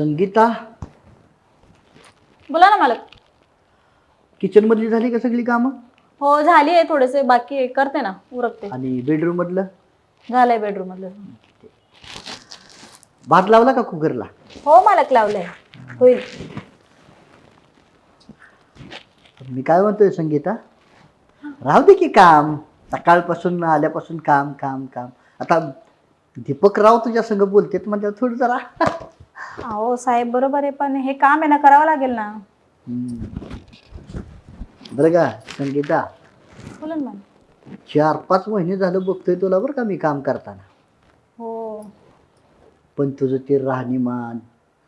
संगीता? बोला ना मालक. किचन मधली झाली का सगळी कामं? हो झाली आहे थोडेसे बाकी आहे. करते ना उरकते. आणि बेडरूम मधलं? झालंय बेडरूम मधलं. भात लावला का कुकरला? हो मालक लावलंय. होईल. मी काय म्हणतोय संगीता? राहू दे की काम. सकाळपासून आल्यापासून काम काम काम. आता दीपक राव तुझ्या संग बोलतेत म्हणजे थोडं जरा अहो साहेब बरोबर आहे पण हे काम आहे ना करावं लागेल ना. बरं का संगीता? बोला ना मालक. चार पाच महिने झालं बघतोय तुला बरं का मी काम करताना. हो. पण तुझं ते राहणीमान.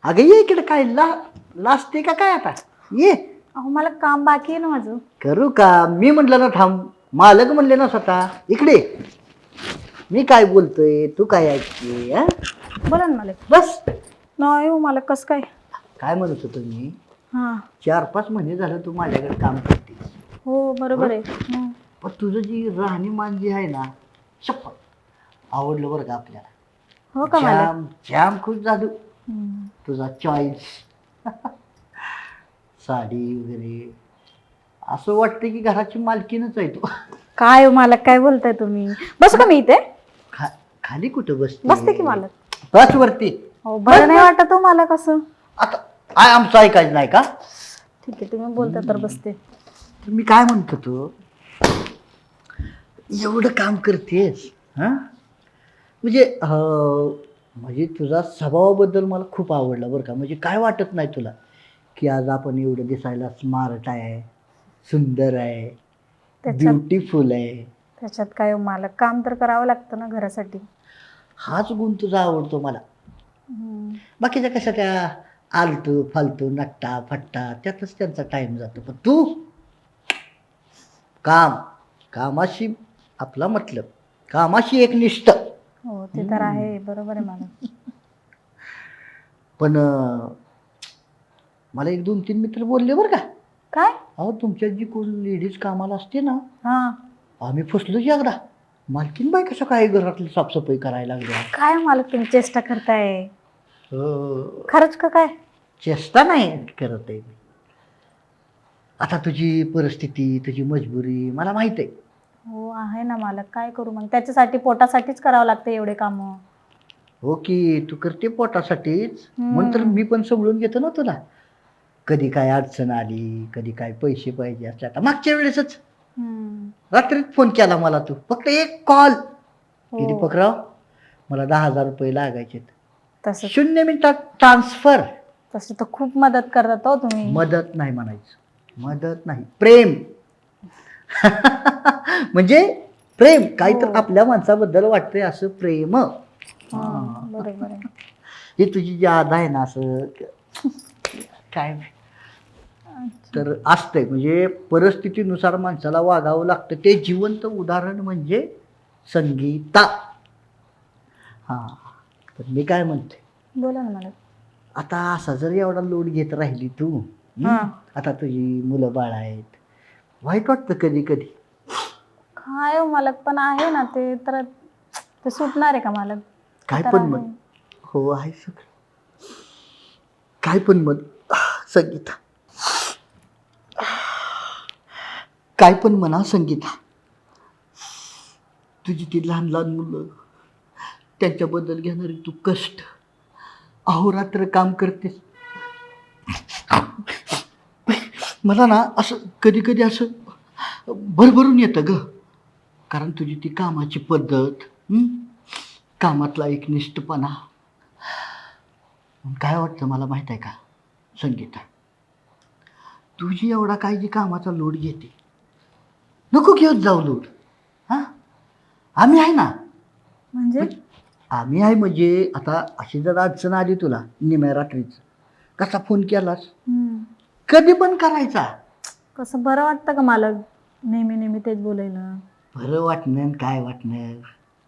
अगं ये इकडे काय ला लाजते का काय आता? ये. अहो मला काम बाकी आहे ना माझं. करू का? मी म्हटलं ना थांब. मालक म्हणले ना स्वतः. इकडे. मी काय बोलतोय तू काय ऐकते हा? बोला ना मालक. बस. नाही हो मालक कसं काय? काय म्हणत होतो मी? हां. चार पाच महिने झालं तू माझ्याकडे काम करते हो बरोबर आहे. हं. पण तुझं जी राहणीमान जी आहे ना शपथ आवडलं बरं का आपल्याला. हो का जाम जाम खुश झालो. हं. तुझा चॉईस साडी वगैरे. असं वाटतं की घराची मालकीनच आहे तू. काय हो मालक काय बोलताय तुम्ही? बसू का मी इथे? खा खाली कुठं बसते? बसते की मालक बस वरती. हो बरं नाही वाटत हो मालक असं आता आय आमचं ऐकायचं नाही का? ठीक आहे तुम्ही बोलता तर बसते. तर मी काय म्हणतो तू? एवढं काम करतेस हा? म्हणजे अं, म्हणजे तुझा स्वभावाबद्दल मला खूप आवडला बरं का. म्हणजे काय वाटत नाही तुला की आज आपण एवढं दिसायला स्मार्ट आहे सुंदर आहे त्याच्यात ब्युटिफुल आहे? त्याच्यात काय हो मालक. काम तर करावं लागतं ना घरासाठी. हाच गुण तुझा आवडतो मला. बाकीच्या कशा त्या आलतू फालतू नट्टा फट्टा त्यातच त्यांचा टाइम जातो. पण तू काम कामाशी आपला मतलब. कामाशी एक निष्ठ. हो ते तर आहे बरोबर आहे मालक पण अं, मला एक दोन तीन मित्र बोलले बरं का. काय? अहो तुमच्यात जी कोण लेडीज कामाला असते ना हा. आम्ही फसलो जी अगदा मालकीन बाई कसं काय घरातली साफसफाई करायला लागल्या काय मालक तुम्ही चेष्टा करताय? अं, खरंच का काय? चेष्टा नाही करत आहे मी. आता तुझी परिस्थिती तुझी मजबुरी मला माहीत आहे. हो आहे ना मालक. काय करू मग? त्याच्यासाठी पोटासाठीच करावं लागतं एवढे काम. हो की तू करते पोटासाठीच. म्हणून तर मी पण समजून घेतो ना तुला. कधी काय अडचण आली कधी काय पैसे पाहिजे असले. आता मागच्या वेळेसच रात्रीत फोन केला मला तू. फक्त एक कॉल किती हो पकराव मला दहा हजार रुपये लागायचे तसं. शून्य मिनिटात ट्रान्सफर तसं तर खूप मदत करतात हो तुम्ही. मदत नाही म्हणायचं. मदत नाही. प्रेम. म्हणजे प्रेम. काही तर हो. आपल्या माणसाबद्दल वाटतंय असं प्रेम. हा, बरोबर आहे. ही तुझी जी आद आहे ना असं काय तर असतंय. म्हणजे परिस्थितीनुसार माणसाला वागावं लागतं. ते जिवंत उदाहरण म्हणजे संगीता. हा. तर मी काय म्हणते बोला ना मालक आता असा जर एवढा लोड घेत राहिली तू हं? हा. आता तुझी मुलं बाळ आहेत. वाईट वाटतं कधी कधी? काय हो मालक पण आहे ना ते. तर ते सुटणार आहे का मालक काय तर पण आहे. म्हण. हो आहे सगळं काय पण म्हण. संगीता. काय पण म्हणा संगीता तुझी ती लहान लहान मुलं त्यांच्याबद्दल घेणारी तू कष्ट अहोरात्र काम करतेस. मला ना असं कधी कधी असं भरभरून येतं ग. कारण तुझी ती कामाची पद्धत कामातला एक निष्ठपणा. काय वाटतं मला माहीत आहे का? संगीता. तुझी एवढा काय जी कामाचा लोड घेते. नको घेत जाऊ लोड हां? आम्ही आहे ना? म्हणजे? आम्ही आहे म्हणजे आता अशी जर अडचण आली तुला निम्या रात्रीच कसा फोन केलास? हम्म. कधी पण करायचा. कसं बरं वाटतं का मालक नेहमी नेहमी तेच बोलायला? बरं वाटणं आणि काय वाटणं?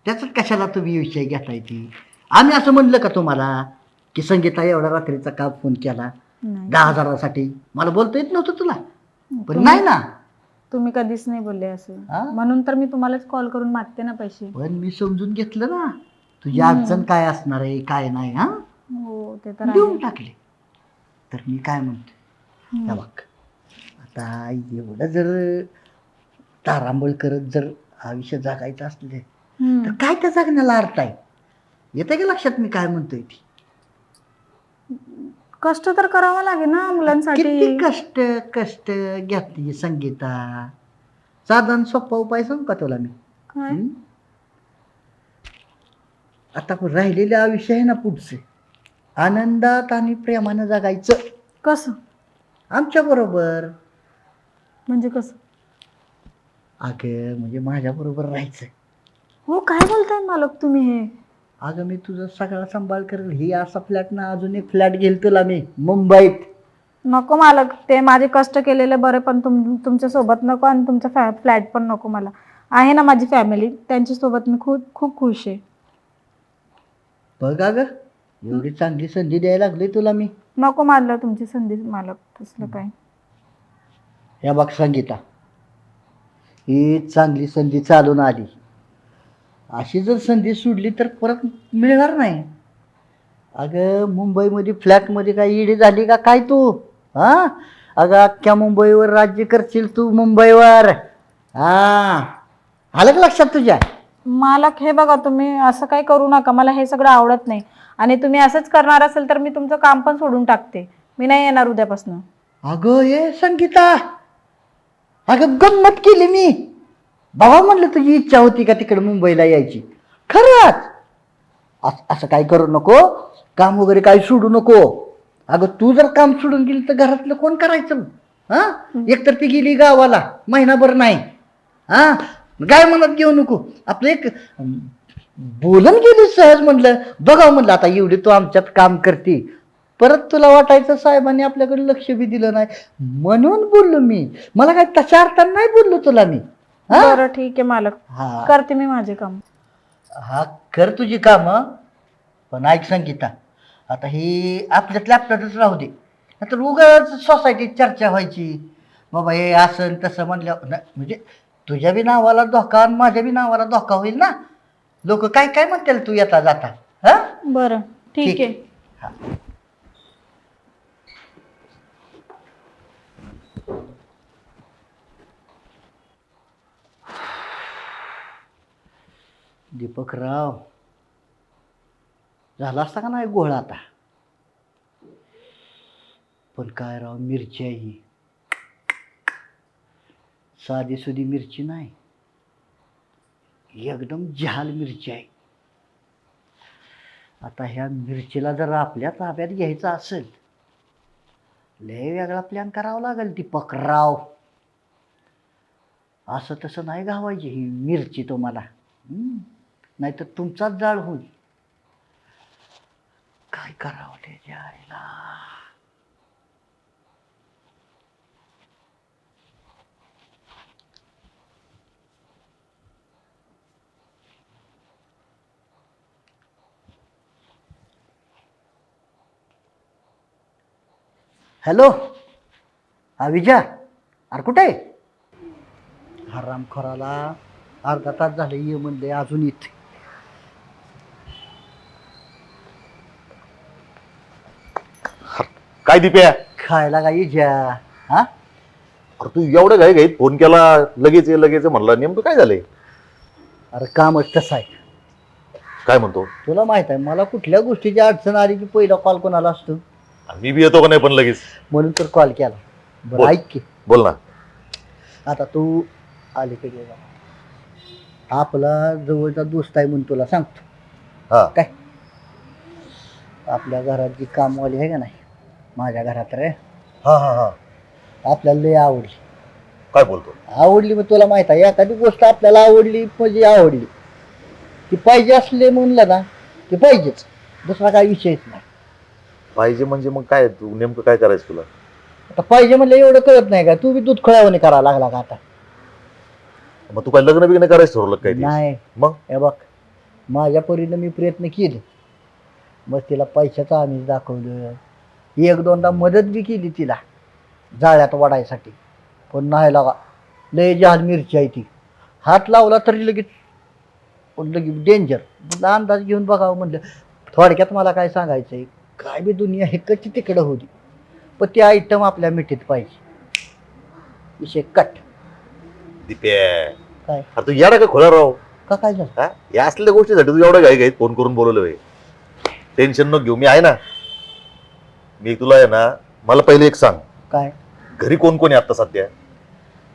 त्याच्यात कशाला तुम्ही विषय घेताय ती? आम्ही असं म्हणलं का तुम्हाला की संगीता एवढा रात्रीचा का फोन केला? नाही. दहा हजारासाठी. मला बोलता येत नव्हतं तुला. पण नाही ना? तुम्ही कधीच नाही बोलले असं. हा? म्हणून तर मी तुम्हालाच कॉल करून मागते ना पैसे. पण मी समजून घेतलं ना. तुझी अडचण काय असणार आहे काय नाही हा? हो ते तर देऊन आहे. टाकले. तर मी काय म्हणतो? हम्म. बघ. आता एवढं जर तारांबळ करत जर आयुष्य जगायचं असले हम्म. तर काय त्या जगण्याला अर्थ आहे? येते का लक्षात मी काय म्हणतोय ती? कष्ट तर करावं लागेल ना मुलांसाठी. किती कष्ट कष्ट घेतली संगीता. साधारण सोपा उपाय सांगू का तुला मी? काय? हं? आता राहिलेले आयुष्य आहे ना पुढचे. आनंदात आणि प्रेमानं जगायचं. कसं? आमच्या बरोबर. म्हणजे कसं? अगं म्हणजे माझ्या बरोबर राहायचं. हो काय बोलताय मालक तुम्ही हे? अगं मी तुझा सगळा सांभाळ करेल. ही असा फ्लॅट ना अजून एक फ्लॅट घेईल तुला मी मुंबईत. नको मालक ते माझे कष्ट केलेले बरे पण तुम तुमच्यासोबत नको आणि तुमचा फॅ फ्लॅट पण नको मला. आहे ना माझी फॅमिली त्यांच्यासोबत मी खूप खूप खुश आहे. बघ अगं एवढी चांगली संधी द्यायला लागली तुला मी. नको मारलं तुमची संधी मालक तसलं काय. या बघ संगीता. ही चांगली संधी चालून आली. अशी जर संधी सोडली तर परत मिळणार नाही. अगं मुंबईमध्ये फ्लॅटमध्ये काय इडी झाली का काय तू? हा? अगं अख्ख्या मुंबईवर राज्य करशील तू मुंबईवर. हा? आलं का लक्षात तुझ्या? मालक हे बघा तुम्ही असं काही करू नका. मला हे सगळं आवडत नाही. आणि तुम्ही असंच करणार असेल तर मी तुमचं काम पण सोडून टाकते. मी नाही येणार उद्यापासून. अगं ये संगीता. अगं गंमत केली मी. बाबा म्हणलं तुझी इच्छा होती का तिकडे मुंबईला यायची? खरंच. अस- असं काय करू नको? काम वगैरे काही सोडू नको. अगं तू जर काम सोडून गेली तर घरातलं कोण करायचं? हा? एकतर ती गेली गावाला महिनाभर नाही. हा? काय म्हणत घेऊ नको? आपलं एक बोलून गेली सहज म्हणलं. बघावं म्हणलं आता एवढी तू आमच्यात काम करते. परत तुला वाटायचं साहेबांनी आपल्याकडे लक्ष बी दिलं नाही. म्हणून बोललो मी. मला काय तशा अर्थाने नाही बोललो तुला मी. हा? बरं ठीक आहे मालक. हा. करते मी माझे काम. हा कर तुझी काम पण ऐक संगीता. आता ही आपल्यातल्या आपल्यातच राहू दे. नाहीतर उगाच सोसायटीत चर्चा व्हायची. बाबा हे असं न तसं म्हणलं म्हणजे तुझ्या बी नावाला धोका आणि माझ्या बी नावाला धोका होईल ना? लोक काय काय म्हणतील तू येता जाता? हा? बरं ठीक ठीक. आहे. हा. दीपकराव झाला असता का नाही गोळा आता? पण काय राव मिरची आहे. ही साधी सुधी मिरची नाही. एकदम जहाल मिरची आहे. आता ह्या मिरचीला जर आपल्या ताब्यात घ्यायचं असेल लय वेगळा प्लॅन करावा लागेल दीपकराव असं तसं नाही गावायची ही मिरची तुम्हाला. नाहीतर तुमचाच जाळ होईल. काय करावं ते जायला? हॅलो? हा विजय अरे कुठे आहे? खराला रामखोराला अर्धा तास झाले ये म्हणले अजून इथे. काय दिप्या खायला का इजा हा? अरे तू एवढं घाई घाईत फोन केला लगेच ये लगेच ये म्हणलं. नेमकं काय झालंय? अरे कामच तसं आहे. काय म्हणतो? तुला माहीत आहे मला कुठल्या गोष्टीची अडचण आली की पहिला कॉल कोणाला असतो? मी बी येतो का नाही पण लगेच? म्हणून तर कॉल केला. बरं बोल. ऐक की. बोल ना. आता तू अलीकडे जा. आपला जवळचा दोस्त आहे म्हणून तुला सांगतो. हा. काय? आपल्या घरात जी कामवाली आहे का नाही? माझ्या घरात रे. हा हा हा. आपल्याला लय आवडली. काय बोलतो? आवडली मग तुला माहीत आहे एखादी गोष्ट आपल्याला आवडली म्हणजे आवडली. ती पाहिजे असले म्हणलं ना ती पाहिजेच. दुसरा काही विषयच नाही. पाहिजे म्हणजे मग काय तू नेमकं काय करायचं तुला? आता पाहिजे म्हणलं एवढं कळत नाही का? तू बी दूध खळावणे करायला लागला का आता? मग तू काय लग्न बिग्न करायचं ठरवलं काय? नाही. मग? हे बघ माझ्या परीनं मी प्रयत्न केले. मग तिला पैशाचं आम्ही दाखवलं. एक दोनदा मदत बी केली तिला जाळ्यात वाढायसाठी. पण नाही लागा लय जहाल मिरची आहे ती. हात लावला तरी लगेच लगे डेंजर म्हटलं अंदाज घेऊन बघावं म्हणलं. थोडक्यात मला काय सांगायचंय काय बी दुनिया हिकडची तिकडं होती पण ते आयटम आपल्या मिठीत पाहिजे. विषय कट दिप्या काय? अरे तू याडा का खोला राव? का काय झालं? हा? या असलेल्या गोष्टीसाठी तू एवढं घाई घाईत फोन करून बोलवलं टेन्शन नको घेऊ. मी आहे ना मी तुला आहे ना मला पहिले एक सांग. काय? घरी कोण कोण आहे आता सध्या?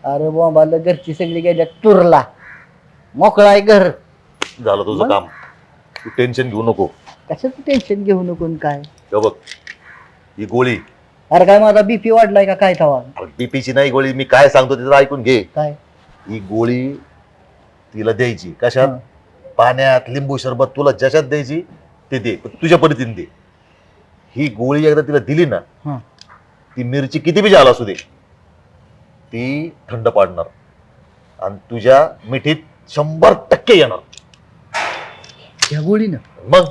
अरे बोंबाला घरची सगळी गेल्या टूरला मोकळा आहे घर. झालं तुझं मग? काम. तू टेन्शन घेऊ नको. कशाचं टेन्शन घेऊ नको न काय? हे बघ ही गोळी. अरे काय माझा बीपी वाढलाय का काय तवा? बीपीची नाही गोळी मी काय सांगतो ते जरा ऐकून घे. काय? ही गोळी तिला द्यायची. कशात. पाण्यात लिंबू सरबत तुला ज्याच्यात द्यायची ते दे. पण तुझ्या पद्धतीने दे. ही गोळी एकदा तिला दिली ना हा. ती मिरची किती बी झाला असू दे ती थंड पाडणार. आणि तुझ्या मिठीत शंभर टक्के येणार. ह्या गोळीनं. मग?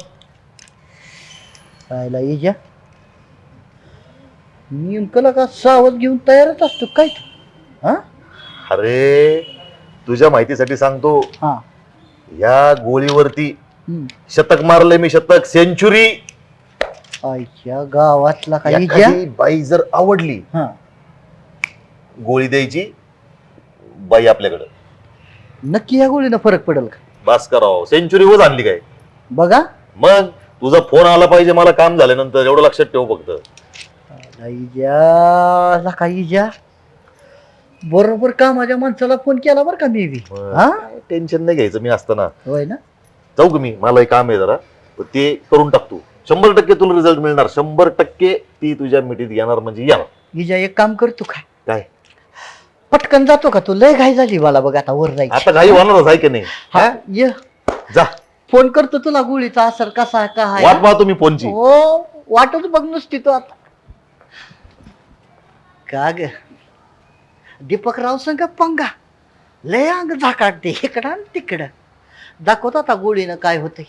राहायला येजा नेमकं का सावध घेऊन तयारच असतो काय तू? हा? अरे तुझ्या माहितीसाठी सांगतो. हा. या गोळीवरती हम्म. शतक मारले मी शतक. सेंचुरी आईच्या गावातला काही ज्या एखादी बाई जर आवडली हा. गोळी द्यायची बाई आपल्याकडं. नक्की या गोळीनं फरक पडेल का? बास करावं. सेंचुरी वर आणली काय? बघा. मग तुझा फोन आला पाहिजे मला काम झाल्यानंतर एवढं लक्षात ठेव फक्त. काही ज्या बरोबर का माझ्या माणसाला फोन केला बरं का मी बी? हा? टेन्शन नाही घ्यायचं मी असताना. होय ना? जाऊ का मी मला एक काम आहे जरा. पण ते करून टाकतो शंभर टक्के तुला रिझल्ट मिळणार. शंभर टक्के ती तुझ्या मिठीत येणार म्हणजे येणार. हिजा एक काम करतो काय काय? पटकन जातो का तू? लय घाई झाली मला बघ आता वर जायची. आता काही होणारच आहे की नाही? हा ये. जा. फोन करतो तुला गोळीचा असर कसा काय वाट पाहतो मी फोनची. हो वाटच बघ नुसती तू आता. का ग? दीपकराव संग पंगा. लय अंग झाकाटते इकडं आणि तिकडं. दाखवत आता गोळीनं काय होतंय.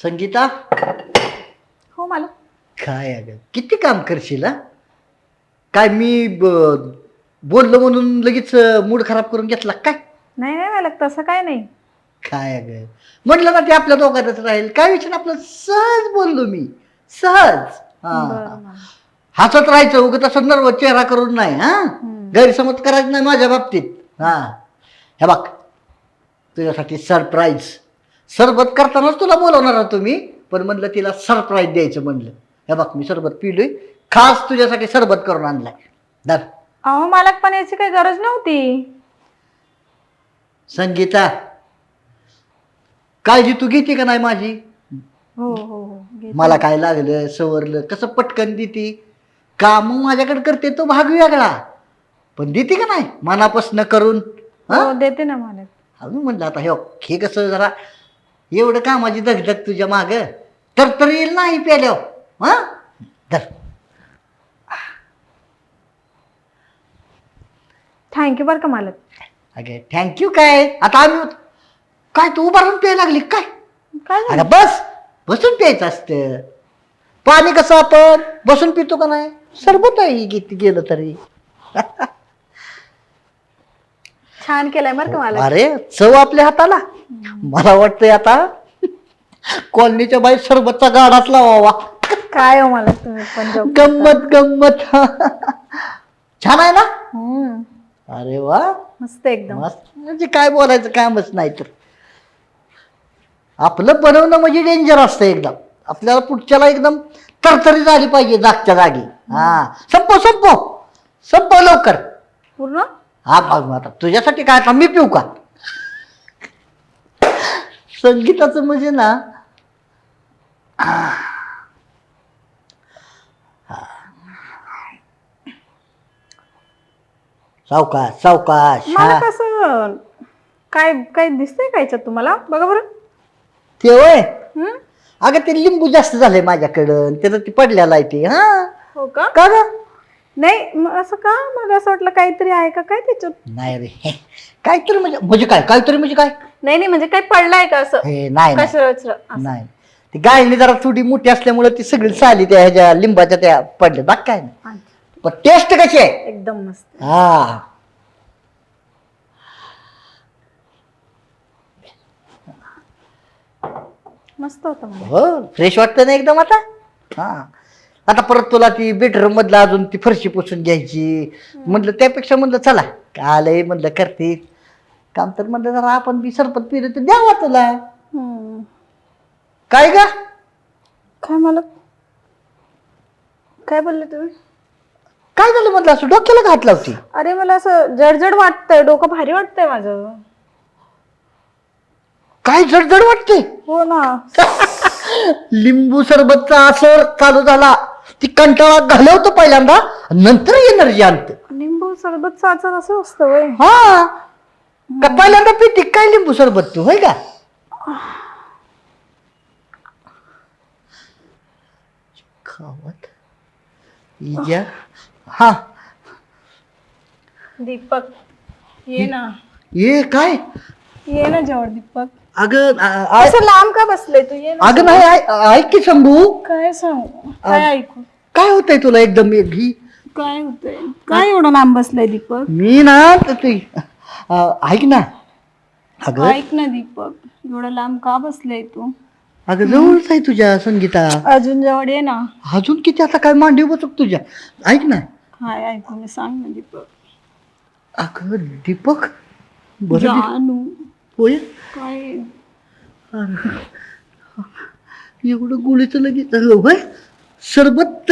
संगीता? हो मला. काय अगं किती काम करशील हा? काय मी ब- बोललो म्हणून लगेच मूड खराब करून घेतला काय? नाही नाही मला तसं काय नाही. काय अगं? म्हटलं ना ते आपल्या दोघातच राहील. काय विचार आपलं सहज बोललो मी. सहज. हा. हसत राहायचं उगत असं नर्व चेहरा करून नाही हा? हम्म. गैरसमज करायचं नाही माझ्या बाबतीत. हा. हे बघ तुझ्यासाठी सरप्राईज सरबत करतानाच तुला बोलवणार होतो मी पण म्हणलं तिला सरप्राईज द्यायचं म्हणलं. हे बघ मी सरबत पिलोय. खास तुझ्यासाठी सरबत करून आणलाय. दर अहो मला पण याची काही गरज नव्हती. संगीता काळजी तू घेते का नाही माझी? हो हो हो घेते. मला काय लागलं सवरलं कसं पटकन देते? का मग माझ्याकडे करते तो भाग वेगळा? पण देते का नाही? मनापासनं करून हा? हो देते ना मला अजून म्हणलं आता हे हे कसं जरा एवढं कामाची दगदग तुझ्या माग? तर तर येईल नाही प्याल्यावर हा? तर थँक्यू बरं का मालक. अगे थँक्यू काय? आता आम्ही. काय तू उभा राहून प्यायला लागली? काय? काय झालं? अरे बस. बसून प्यायचं असतं. पाणी कसं आपण? बसून पितो का नाही? सरबत आहे किती गेलं तरी. छान केलंय बरं का मालक अरे चव आपल्या हाताला. मला वाटतंय आता कॉलनीच्या बाई सरबतचा गाडाच लावावा काय हो मालक तुम्ही पण joke करता. गंमत गंमत. छान आहे ना? हम्म, अरे वा. मस्त एकदम. मस्त. म्हणजे काय बोलायचं कामच नाही तर. आपलं बनवणं म्हणजे डेंजर असतं एकदम. आपल्याला पुढच्याला एकदम तरतरी झाली पाहिजे जागच्या जागी. हा. संपव संपव. संपव लवकर. पूर्ण? हा बघ आता तुझ्यासाठी काय आता मी पिऊ का? संगीताचं म्हणजे ना सावकाश सावकाश मला हा कसं काय काय दिसतंय का याच्यात तुम्हाला? बघा बरं. ते होय? हम्म? अगं ते लिंबू जास्त झालंय माझ्याकडं त्याचं ते पडलेलं आहे ते हा. हो का? का ग? नाही मग असं का? मला असं वाटलं काहीतरी आहे का? काय त्याच्यात? नाही रे काहीतरी म्हणजे म्हणजे काय? काहीतरी म्हणजे काय? नाही नाही म्हणजे काय पडलंय का असं? हे नाही नाही. कसं असं. नाही. ती गायली जरा थोडी मोठी असल्यामुळे ती सगळी साली त्या ह्याच्या लिंबाच्या त्या पडल्या. बाकी काय नाही. पण टेस्ट कशी आहे? एकदम मस्त. हा. मस्त होतं मला हो फ्रेश वाटतं ना एकदम आता? हा. आता परत तुला ती बेडरूम मधलं अजून ती फरशी पुसून घ्यायची. म्हटलं त्यापेक्षा म्हणलं चला आलंय म्हणलं करते. काम तर म्हणलं जरा आपण बी सरपत पिलं तर द्यावा तुला. हम्म. काय ग? काय मला? काय बोलले तुम्ही? काय झालं म्हटलं असं? डोक्याला घात लावती. अरे मला असं जडजड वाटतंय डोकं भारी वाटतंय माझं. काय जडजड वाटते हो ना. लिंबू सरबतचा असर चालू झाला. ती कंटाळा घालवतो पहिल्यांदा नंतर एनर्जी आणत. लिंबू सरबत साचर असं असतं वय हा. का पहिल्यांदा पिती काय लिंबू सरबत तू होय का? खावत इजा. हा. दीपक ये ना. ये काय? ये ना जवळ दीपक. अगं आ- आ- असं लांब का बसले तू? ये ना अगं नाही ऐ- ऐक की शंभू. काय सांगू? काय ऐकू? काय होतंय तुला एकदम ही काय होतंय? काय एवढं लांब बसलंय दीपक? मी ना त- ऐक ना. अगं. ऐक ना दीपक एवढं लांब का बसलंय तू? अगं जवळच आहे तुझ्या संगीता. अजून जवळ ये ना. अजून किती? आता काय मांडी बसक तुझ्या. ऐक ना. काय ऐकू मी सांग ना दीपक. अगं दीपक. बरं जानू. होय? काय? एवढं गोळीचं लगेच होय? सरबत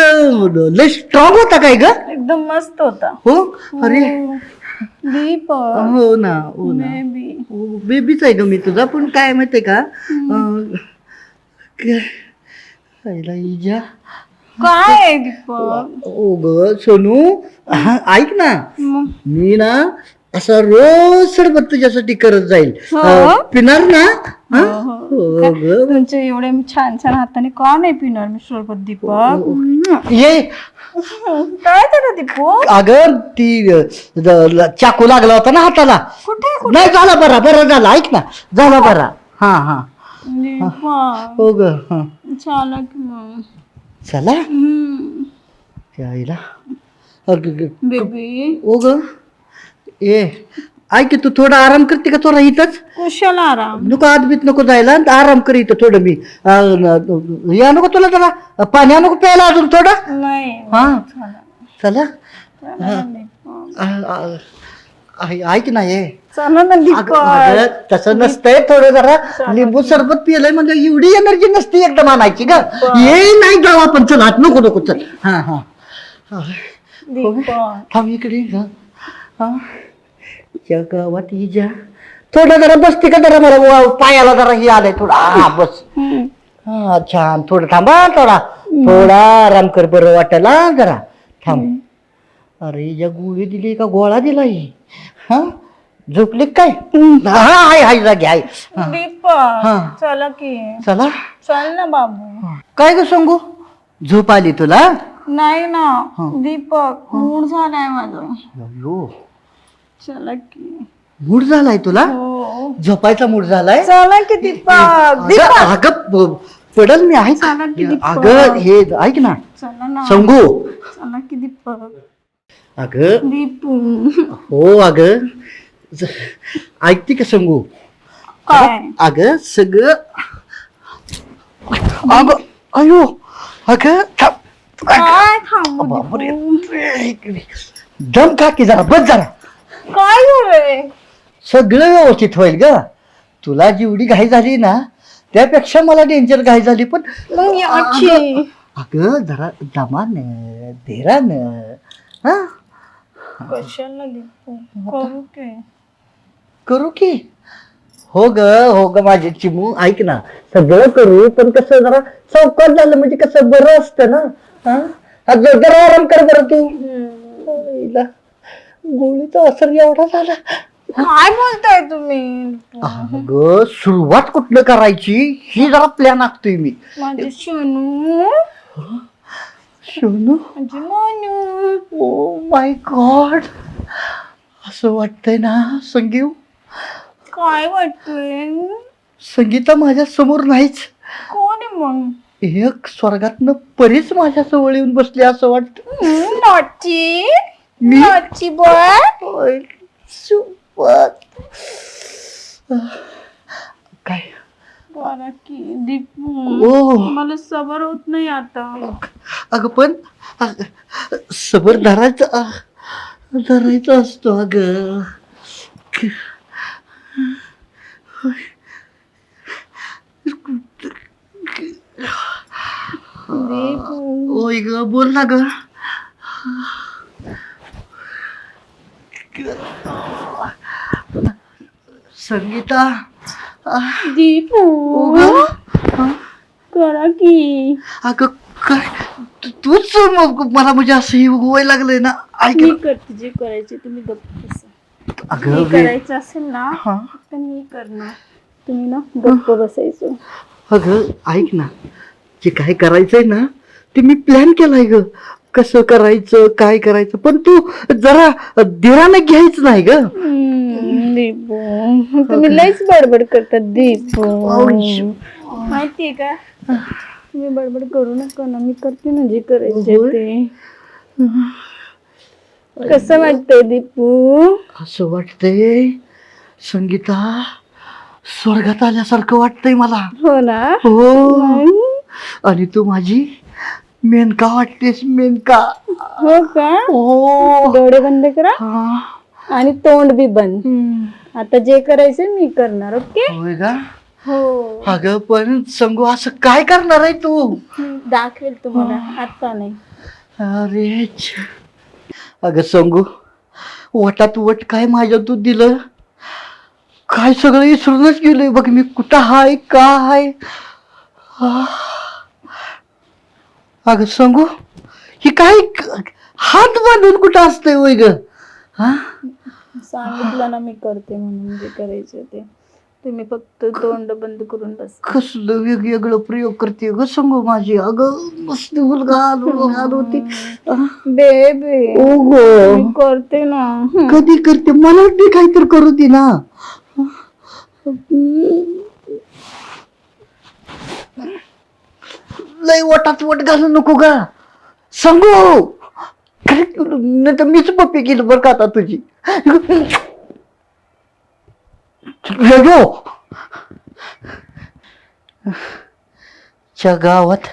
लय स्ट्रॉंग होता काय ग? एकदम मस्त होता. हो? अरे. दीपक हो ना हो ना. बेबी हो, बेबीच आहे ग मी तुझा पण काय माहितीये का? इजा. काय आहे दीपक? ओ ग सोनू हा, ऐक ना. मी ना असं रोज सरबत तुझ्यासाठी करत जाईल. हो? अं, पिणार ना? हा? हो, हो. ग तुमचे एवढे छान छान हाताने का नाही पिणार मी सरबत दीपक? ये. काय झालं दीपक? अगं ती अं, ज- ल- चाकू लागला होता ना हाताला. कुठे नाही झाला बरा बरा झाला. ऐक ना. झाला बरा. हा हा. दीपक. हो ग हा. चला की मग. चला हम्म. त्या आईला अगं ग- बेबी. ओ ग. ए ऐक की तू थोडा आराम करते का थोडा इथंच? कुशाला आराम? नको आदबीत नको जायला आराम कर इथं थोडं मी. अं, या नको तुला जरा पाणी नको प्यायला अजून थोडं? नाही हा? चला. आ- आ- आ- ऐक ना ये चला ना अगं, दीपक अगं, तसं नसतंय थोडं जरा लिंबू सरबत पिलंय म्हणजे एवढी एनर्जी नसते एकदम आणायची ग. ये नाही जाऊ आपण चल आत नको नको चल. हा हा. हा. दीपक थांब इकडे ग हा. या गावात इजा थोडं जरा बसते का जरा मला वा- पायाला जरा हे आलंय थोडं. हा बस. हा छान. थोडं थांबा थोडा. थोडा आराम कर बरं वाटायला जरा. थांब. अरे या गोळी दिली का गोळा दिलाय हा? झोपली काय? हा आहे आहे जागी आहे हा. दीपक चला की. चला. चल ना बाबू. काय ग सांगू? झोप आली तुला? नाही ना दीपक मूड झालाय माझा. अयो चला की. मूड झालाय तुला? हो. झोपायचा मूड झालाय? चला की दीपक. अगं अगं, पडल मी आहे चला की दीपक. अगं हे ऐक ना. चला ना. संगू. चला की दीपक. अगं. दीपू. हो अगं. ऐकते का संगू? काय? अगं सगळं अगं अयो अगं थांब. काय थांबू बापरे. दम का की जरा बस जरा. काय झालंय सगळं व्यवस्थित होईल ग. तुला जेवढी घाई झाली ना त्यापेक्षा मला डेंजर घाई झाली पण मग याची अगं जरा दमान धीरान हा? कशाला करू की? हो ग हो ग माझे चिमू ऐक ना. सगळं करू पण कसं जरा चौकात झालं म्हणजे कसं बरं असतं ना? हा? आज जरा आराम कर बरं तू. आईला, गोळीचा असर एवढा झाला. काय बोलताय तुम्ही? अगं सुरुवात कुठलं करायची? ही जरा प्लॅन आखतोय मी. माझे सोनू सोनू माझे मोनू? Oh my God. असं वाटतंय ना संगीव? काय वाटतंय? संगीता माझ्यासमोर नाहीच. कोण आहे मग? एक स्वर्गातनं परीच माझ्या जवळ येऊन बसली असं वाटत. नॉटी मी नॉटी बॉय सुपर काय बरं की दीपू ओ मला सबर होत नाही आता अगं पण अगं, सबर धरायचं अ, धरायचं असतो अगं दीपू ओय ग बोल ना ग संगीता दीपू करा की. अगं काय? तूच मग मला म्हणजे असं हे व्हायला लागलंय ना. ऐक मी करते जे करायचे तुम्ही गप्प बसा अगं वे- करायचं असेल ना हा? तर मी करणार. तुम्ही ना गप्प बसायचं. अगं ऐक ना. जे काय करायचंय ना ते मी प्लॅन केलाय ग. कसं करायचं काय करायचं? पण तू जरा धीराने घ्यायचं नाही ग. दीपू. तुम्ही लईच बडबड करतात दीपू. माहितीये का? तुम्ही बडबड करू नका ना मी करते ना जे करायचे. ते. कसं वाटतंय दीपू? असं वाटतंय? संगीता स्वर्गात आल्यासारखं वाटतंय मला. हो ना? हो. आणि तू माझी? मेनका वाटतेस? मेनका हो का? हो. डोळे बंद करा. हा. आणि तोंड बी बंद. आता जे करायचं मी करणार ओके? होय का? हो. अगं पण संगू असं काय करणार आहे तू? दाखवेल तुम्हाला. आता नाही. अरे छ. अगं संगू वटात वट काय माझ्या तू दिलं? काय सगळं विसरूनच गेलोय बघ मी. कुठं हाय का हाय. अगं संगू ही काय क- हात बांधून कुठं असतंय वय ग? हा? सांगितलं ना मी करते म्हणून जे करायचं ते. तुम्ही फक्त तोंड बंद करून बस. कसलं वेगवेगळं प्रयोग करते ग संगू माझी. अगं मस्त मुलगा आलो आलो ती. बेबी ओ गो मी करते ना. कधी करते? मला बी काहीतरी करू दे ना. लय वटात वट घालू नको का सांगू. नाही तर मीच पप्पी केलं बरं का आता तुझी. वेगळो च्या गावात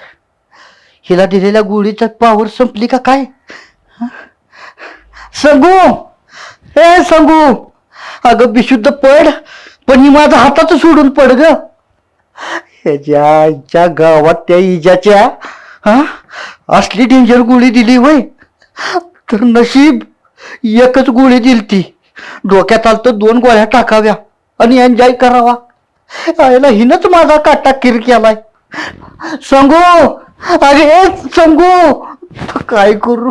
हिला दिलेल्या गोळीचा पावर संपली का काय? सांगू. हे सांगू. अगं बिशुद्ध पड पण ही माझा हाताच सोडून पड ग. ह्याच्या गावात त्या इजाच्या हा? असली डेंजर गोळी दिली वय. तर नशीब एकच गोळी दिली ती डोक्यात आलं तर दोन गोळ्या टाकाव्या आणि एन्जॉय करावा. आयला हिनच माझा काटा किर केलाय. सांगू! अरे सांगू! काय करू?